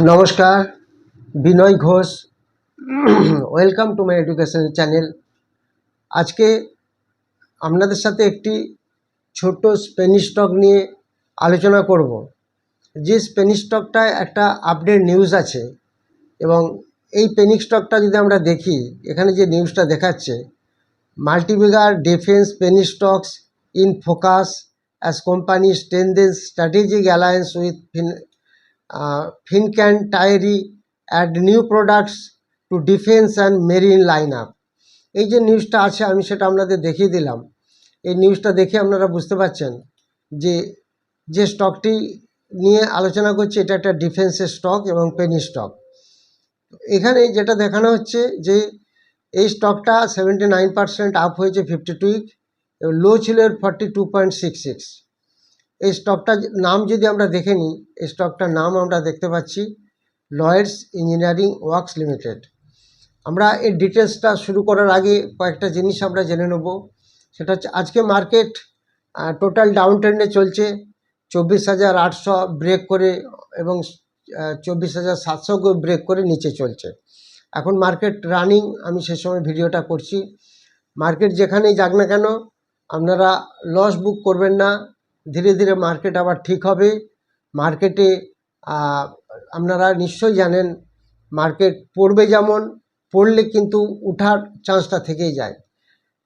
নমস্কার, Binoy Ghosh. Welcome to my education channel আজকে আপনাদের সাথে একটি ছোট স্পেনিশ স্টক নিয়ে আলোচনা করব। যে স্পেনিশ স্টকটায় একটা আপডেট নিউজ আছে এবং এই পেনিক স্টকটা যদি আমরা দেখি, এখানে যে নিউজটা দেখাচ্ছে multibagger defence penny stocks in focus as company strengthens strategic alliance with Fincan Tyree add new products to defense and marine lineup এই যে নিউজটা আছে, আমি সেটা আপনাদের দেখিয়ে দিলাম। এই নিউজটা দেখে আপনারা বুঝতে পারছেন যে যে স্টকটি নিয়ে আলোচনা করছি, এটা একটা ডিফেন্সের স্টক এবং পেনি স্টক এখানে যেটা দেখানো হচ্ছে যে, এই স্টকটা সেভেন্টি নাইন পার্সেন্ট আপ হয়েছে ফিফটি টু উইক লো ছিল forty two point six six এই স্টকটা নাম যদি আমরা দেখে নিই, এই স্টকটার নাম আমরা দেখতে পাচ্ছি লয়েডস ইঞ্জিনিয়ারিং ওয়ার্কস লিমিটেড আমরা এর ডিটেলসটা শুরু করার আগে কয়েকটা জিনিস আমরা জেনে নেব। সেটা হচ্ছে আজকে মার্কেট টোটাল ডাউন ট্রেন্ডে চলছে। চব্বিশ হাজার আটশো ব্রেক করে এবং চব্বিশ হাজার সাতশো ব্রেক করে নিচে চলছে। এখন মার্কেট রানিং আমি সে সময় ভিডিওটা করছি। মার্কেট যেখানেই যাক না কেন, আপনারা লস বুক করবেন না। ধীরে ধীরে মার্কেট আবার ঠিক হবে। মার্কেটে আপনারা নিশ্চয়ই জানেন মার্কেট পড়বে যেমন, পড়লে কিন্তু উঠার চান্সটা থেকেই যায়।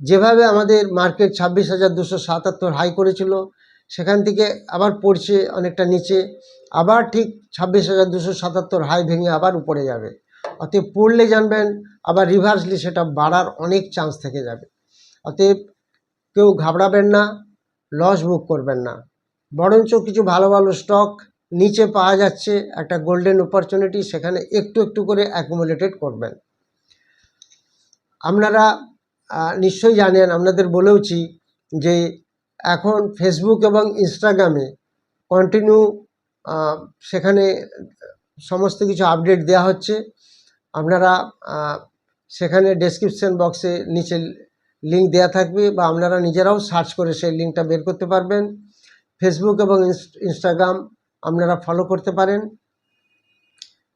যেভাবে আমাদের মার্কেট ছাব্বিশ হাজার দুশো সাতাত্তর হাই করেছিল, সেখান থেকে আবার পড়ছে অনেকটা নিচে। আবার ঠিক ছাব্বিশ হাজার দুশো সাতাত্তর হাই ভেঙে আবার উপরে যাবে। অতএব পড়লে জানবেন, আবার রিভার্সলি সেটা বাড়ার অনেক চান্স থেকে যাবে। অতএব কেউ ঘাবড়াবেন না। লস বুক করবেন না। বরঞ্চ কিছু ভালো ভালো স্টক নিচে পাওয়া যাচ্ছে, একটা গোল্ডেন অপরচুনিটি সেখানে একটু একটু করে অ্যাকুমুলেটেড করবেন। আপনারা নিশ্চয়ই জানেন, আপনাদের বলেওছি যে এখন ফেসবুক এবং ইনস্টাগ্রামে কন্টিনিউ সেখানে সমস্ত কিছু আপডেট দেওয়া হচ্ছে। আপনারা সেখানে ডেসক্রিপশন বক্সে নিচে লিঙ্ক দেওয়া থাকবে বা আপনারা নিজেরাও সার্চ করে সেই লিঙ্কটা বের করতে পারবেন। ফেসবুক এবং ইনস- ইনস্টাগ্রাম আপনারা ফলো করতে পারেন।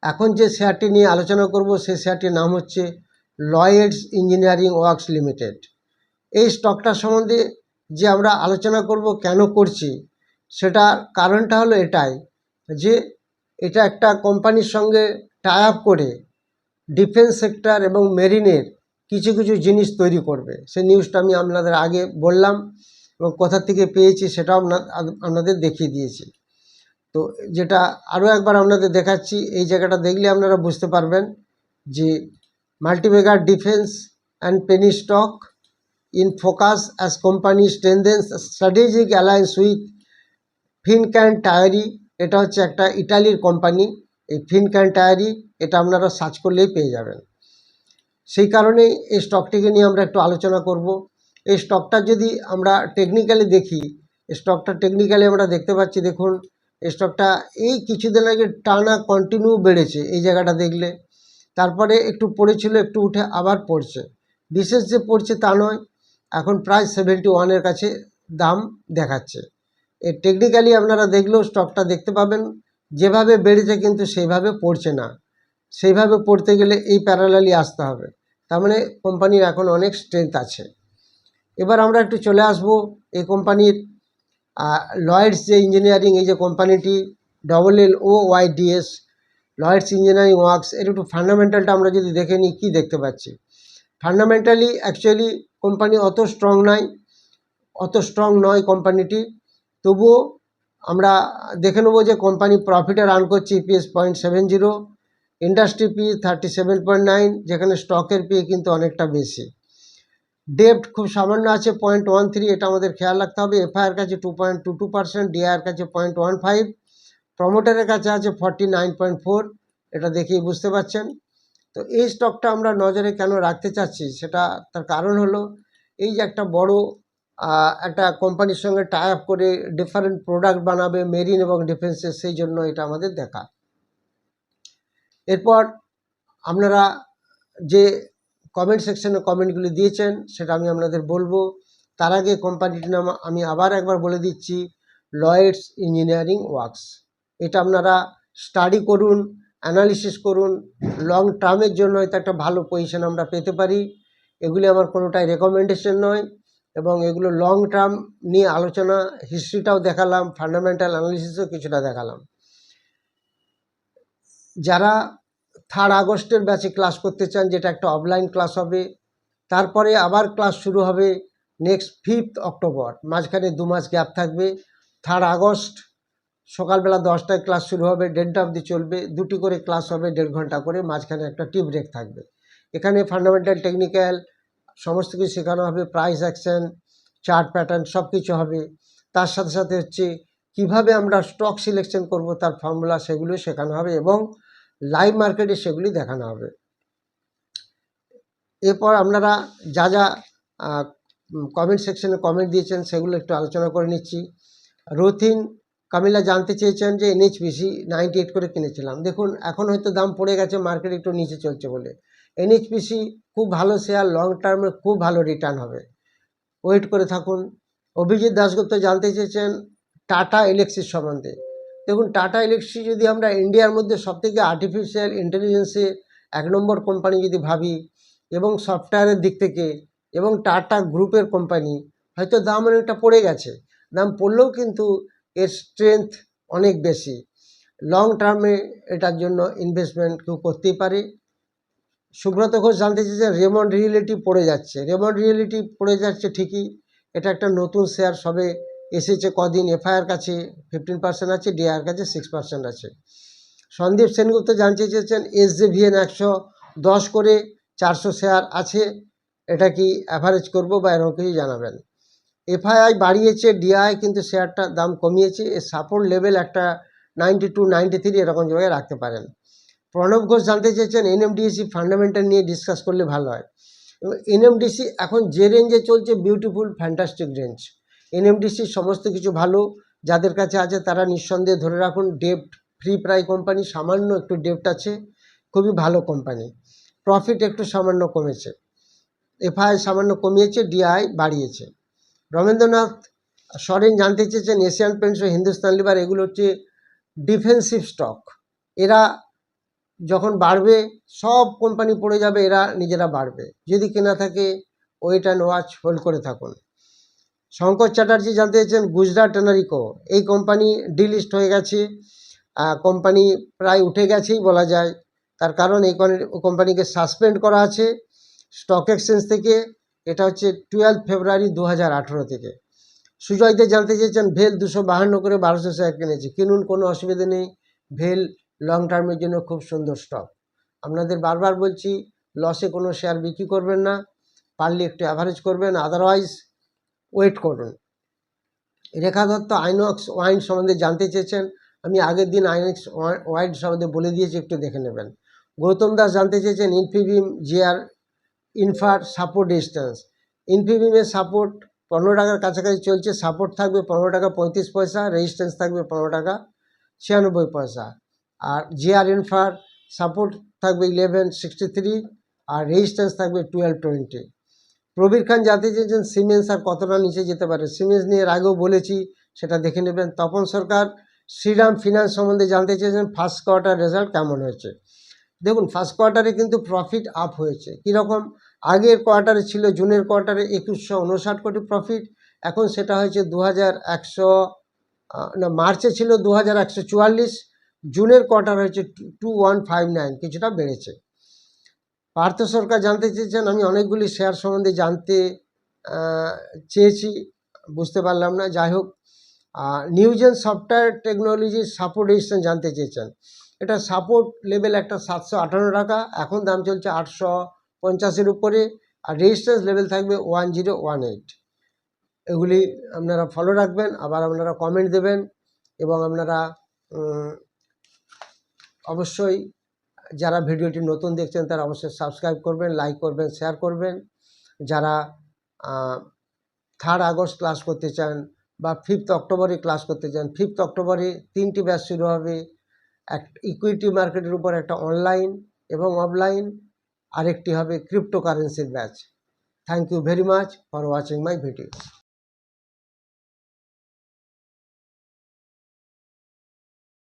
এখন যে শেয়ারটি নিয়ে আলোচনা করব, সেই শেয়ারটির নাম হচ্ছে লয়েডস ইঞ্জিনিয়ারিং ওয়ার্কস লিমিটেড এই স্টকটা সম্বন্ধে যে আমরা আলোচনা করব, কেন করছি, সেটার কারণটা হলো এটাই যে এটা একটা কোম্পানির সঙ্গে টাই আপ করে ডিফেন্স সেক্টর এবং মেরিনের কিছু কিছু জিনিস তৈরি করবে। সেই নিউজটা আমি আপনাদের আগে বললাম এবং কোথা থেকে পেয়েছি সেটাও আপনাদের দেখিয়ে দিয়েছি। তো যেটা আরও একবার আপনাদের দেখাচ্ছি, এই জায়গাটা দেখলে আপনারা বুঝতে পারবেন যে multibagger defence and penny stock in focus as company strengthens strategic alliance with Fincantieri এটা হচ্ছে একটা ইটালির কোম্পানি এই ফিনক্যান টায়ারি এটা আপনারা সার্চ করলেই পেয়ে যাবেন। সেই কারণেই এই স্টকটিকে নিয়ে আমরা একটু আলোচনা করব। এই স্টকটা যদি আমরা টেকনিক্যালি দেখি স্টকটা টেকনিক্যালি আমরা দেখতে পাচ্ছি, দেখুন স্টকটা এই কিছুদিন আগে টানা কন্টিনিউ বেড়েছে এই জায়গাটা দেখলে। তারপরে একটু পড়েছিল, একটু উঠে আবার পড়ছে। বিশেষ যে পড়ছে তা নয়, এখন প্রায় সেভেন্টি ওয়ানের কাছে দাম দেখাচ্ছে। এর টেকনিক্যালি আপনারা দেখলেও স্টকটা দেখতে পাবেন, যেভাবে বেড়েছে কিন্তু সেইভাবে পড়ছে না। সেইভাবে পড়তে গেলে এই প্যারালালি আসতে হবে। তার মানে কোম্পানির এখন অনেক স্ট্রেংথ আছে। এবার আমরা একটু চলে আসব এই কোম্পানির লয়েডস যে ইঞ্জিনিয়ারিং এই যে কোম্পানিটি double L O Y DS Lloyds engineering works এর একটু ফান্ডামেন্টালটা আমরা যদি দেখে নিই, কী দেখতে পাচ্ছি? ফান্ডামেন্টালি অ্যাকচুয়ালি কোম্পানি অত স্ট্রং নয় অত স্ট্রং নয় কোম্পানিটি। তবুও আমরা দেখে নেব যে কোম্পানি প্রফিটে রান করছে EPS point seven zero industry P thirty seven point nine যেখানে স্টকের পি কিন্তু অনেকটা বেশি। ডেপ্ট খুব সামান্য আছে পয়েন্ট ওয়ান থ্রি এটা আমাদের খেয়াল রাখতে হবে। এফআইআর কাছে two point two two percent ডিআইয়ের কাছে পয়েন্ট ওয়ান ফাইভ প্রমোটারের কাছে আছে ফর্টি নাইন পয়েন্ট ফোর এটা দেখেই বুঝতে পারছেন। তো এই স্টকটা আমরা নজরে কেন রাখতে চাচ্ছি, সেটা তার কারণ হলো, এই যে একটা বড় একটা কোম্পানির সঙ্গে টাই আপ করে ডিফারেন্ট প্রোডাক্ট বানাবে মেরিন এবং ডিফেন্সের সেই জন্য এটা আমাদের দেখা। এরপর আপনারা যে কমেন্ট সেকশনে কমেন্টগুলি দিয়েছেন, সেটা আমি আপনাদের বলব। তার আগে কোম্পানিটির নাম আমি আবার একবার বলে দিচ্ছি লয়েডস ইঞ্জিনিয়ারিং ওয়ার্কস এটা আপনারা স্টাডি করুন অ্যানালিসিস করুন লং টার্মের জন্য হয়তো একটা ভালো পজিশন আমরা পেতে পারি। এগুলি আমার কোনোটাই রেকমেন্ডেশন নয় এবং এগুলো লং টার্ম নিয়ে আলোচনা হিস্ট্রিটাও দেখালাম ফান্ডামেন্টাল অ্যানালিসিসও কিছুটা দেখালাম। যারা থার্ড আগস্টের ব্যাচে ক্লাস করতে চান, যেটা একটা অফলাইন ক্লাস হবে, তারপরে আবার ক্লাস শুরু হবে নেক্সট ফিফথ অক্টোবর মাঝখানে দু মাস গ্যাপ থাকবে। থার্ড আগস্ট, সকালবেলা দশটায় ক্লাস শুরু হবে, দেড়টা অবধি চলবে, দুটি করে ক্লাস হবে, দেড় ঘণ্টা করে, মাঝখানে একটা টি ব্রেক থাকবে। এখানে ফান্ডামেন্টাল টেকনিক্যাল সমস্ত কিছু শেখানো হবে প্রাইস অ্যাকশন চার্ট প্যাটার্ন সব কিছু হবে। তার সাথে সাথে হচ্ছে, কীভাবে আমরা স্টক সিলেকশন করব, তার ফর্মুলা সেগুলো শেখানো হবে এবং লাইভ মার্কেটে সেগুলি দেখানো হবে। এরপর আপনারা যা যা কমেন্ট সেকশনে কমেন্ট দিয়েছেন সেগুলো একটু আলোচনা করে নিচ্ছি। রথিন কামিলা জানতে চেয়েছেন যে এনএইচপিসি নাইনটি এইট করে কিনেছিলাম। দেখুন, এখন হয়তো দাম পড়ে গেছে মার্কেট একটু নিচে চলছে বলে। এনএইচপিসি খুব ভালো শেয়ার লং টার্মে খুব ভালো রিটার্ন হবে। ওয়েট করে থাকুন। অভিজিৎ দাশগুপ্ত জানতে চেয়েছেন, টাটা ইলেক্সিস সম্বন্ধে। দেখুন টাটা ইলেক্সি যদি আমরা ইন্ডিয়ার মধ্যে সবথেকে আর্টিফিশিয়াল ইন্টেলিজেন্সে এক নম্বর কোম্পানি যদি ভাবি এবং সফটওয়্যারের দিক থেকে এবং টাটা গ্রুপের কোম্পানি হয়তো দাম অনেকটা পড়ে গেছে। দাম পড়লেও কিন্তু এর স্ট্রেংথ অনেক বেশি। লং টার্মে এটার জন্য ইনভেস্টমেন্ট কেউ করতেই পারে। সুব্রত ঘোষ জানতে চেয়েছেন রেমন্ড রিয়েলিটি পড়ে যাচ্ছে। রেমন্ড রিয়েলিটি পড়ে যাচ্ছে ঠিকই। এটা একটা নতুন শেয়ার সবে এসেছে কদিন, এফআইআর কাছে ফিফটিন পার্সেন্ট আছে ডিআর কাছে সিক্স পার্সেন্ট আছে। সন্দীপ সেনগুপ্ত জানতে চেয়েছেন এস জে ভিএন একশো দশ করে চারশো শেয়ার আছে, এটা কি অ্যাভারেজ করব বা এরকম কিছু জানাবেন? এফআইআই বাড়িয়েছে, ডিআই কিন্তু শেয়ারটার দাম কমিয়েছে, এর সাপোর্ট লেভেল একটা নাইনটি টু নাইনটি থ্রি এরকম জায়গায় রাখতে পারেন। প্রণব ঘোষ জানতে চেয়েছেন এনএমডিসি ফান্ডামেন্টাল নিয়ে ডিসকাস করলে ভালো হয়। এবং এনএমডিসি এখন যে রেঞ্জে চলছে বিউটিফুল ফ্যান্টাস্টিক রেঞ্জ এনএমডিসি সমস্ত কিছু ভালো, যাদের কাছে আছে তারা নিঃসন্দেহে ধরে রাখুন, ডেপ্ট, ফ্রি প্রাই কোম্পানি, সামান্য একটু ডেপ্ট আছে, খুবই ভালো কোম্পানি। প্রফিট একটু সামান্য কমেছে। এফআই সামান্য কমিয়েছে, ডিআই বাড়িয়েছে। রবীন্দ্রনাথ সরেন জানতে চেয়েছেন, এশিয়ান পেন্টস ও হিন্দুস্তান লিভার, এগুলো হচ্ছে ডিফেন্সিভ স্টক। এরা যখন বাড়বে, সব কোম্পানি পড়ে যাবে, এরা নিজেরা বাড়বে। যদি কেনা থাকে, ওয়েট অ্যান্ড ওয়াচ হোল্ড করে থাকুন। শঙ্কর চ্যাটার্জি জানতে চেয়েছেন গুজরাট টেনারিকো। এই কোম্পানি ডিলিস্ট হয়ে গেছে। কোম্পানি প্রায় উঠে গেছেই বলা যায়। তার কারণ এই কোম্পানিকে সাসপেন্ড করা আছে স্টক এক্সচেঞ্জ থেকে। এটা হচ্ছে টুয়েলভ ফেব্রুয়ারি দু হাজার আঠেরো থেকে। সুজয়তে জানতে চেয়েছেন, ভেল দুশো বাহান্ন করে বারোশো শেয়ার কিনেছে। কিনুন, কোনো অসুবিধা নেই। ভেল লং টার্মের জন্য খুব সুন্দর স্টক। আপনাদের বারবার বলছি, লসে কোনো শেয়ার বিক্রি করবেন না। পারলে একটু অ্যাভারেজ করবেন। আদারওয়াইজ ওয়েট করুন। রেখা দত্ত আইনক্স ওয়াইন সম্বন্ধে জানতে চেয়েছেন। আমি আগের দিন আইনক্স ওয়াইন সম্বন্ধে বলে দিয়েছি, একটু দেখে নেবেন। গৌতম দাস জানতে চেয়েছেন Infibeam GR infra support distance. ইনফিবিমের support পনেরো টাকার কাছাকাছি চলছে। সাপোর্ট থাকবে পনেরো টাকা পঁয়ত্রিশ পয়সা, রেজিস্ট্যান্স থাকবে পনেরো টাকা ছিয়ানব্বই পয়সা। আর জিআর ইনফার সাপোর্ট থাকবে ইলেভেন সিক্সটি থ্রি, আর রেজিস্ট্যান্স থাকবে টুয়েলভ টোয়েন্টি। প্রবীর খান জানতে চেয়েছেন সিমেন্স আর কতটা নিচে যেতে পারে। সিমেন্স নিয়ে আগেও বলেছি, সেটা দেখে নেবেন। তপন সরকার, শ্রীরাম ফিনান্স সম্বন্ধে জানতে চেয়েছেন ফার্স্ট কোয়ার্টার রেজাল্ট কেমন হয়েছে। দেখুন ফার্স্ট কোয়ার্টারে কিন্তু প্রফিট আপ হয়েছে। কীরকম? আগের কোয়ার্টারে ছিল জুনের কোয়ার্টারে একুশশো উনষাট কোটি প্রফিট এখন সেটা হয়েছে দু হাজার একশো না, মার্চে ছিল দু হাজার একশো চুয়াল্লিশ, জুনের কোয়ার্টার হয়েছে টু কিছুটা বেড়েছে। পার্থ সরকার জানতে চেয়েছেন, আমি অনেকগুলি শেয়ার সম্বন্ধে জানতে চেয়েছি, বুঝতে পারলাম না। যাই হোক Newgen software technology support registration জানতে চেয়েছেন। এটা সাপোর্ট লেভেল একটা সাতশো আঠান্ন টাকা, এখন দাম চলছে আটশো পঞ্চাশের উপরে, আর রেজিস্ট্যান্স লেভেল থাকবে ওয়ান জিরো ওয়ান এইট এগুলি আপনারা ফলো রাখবেন, আবার আপনারা কমেন্ট দেবেন, এবং আপনারা অবশ্যই যারা ভিডিওটি নতুন দেখছেন তারা অবশ্যই সাবস্ক্রাইব করবেন লাইক করবেন শেয়ার করবেন। যারা থার্ড আগস্ট ক্লাস করতে চান বা ফিফথ অক্টোবরে ক্লাস করতে চান ফিফথ অক্টোবরে তিনটি ব্যাচ শুরু হবে। এক ইকুইটি মার্কেটের উপর একটা অনলাইন এবং অফলাইন আরেকটি হবে ক্রিপ্টোকারেন্সির batch thank you very much for watching my video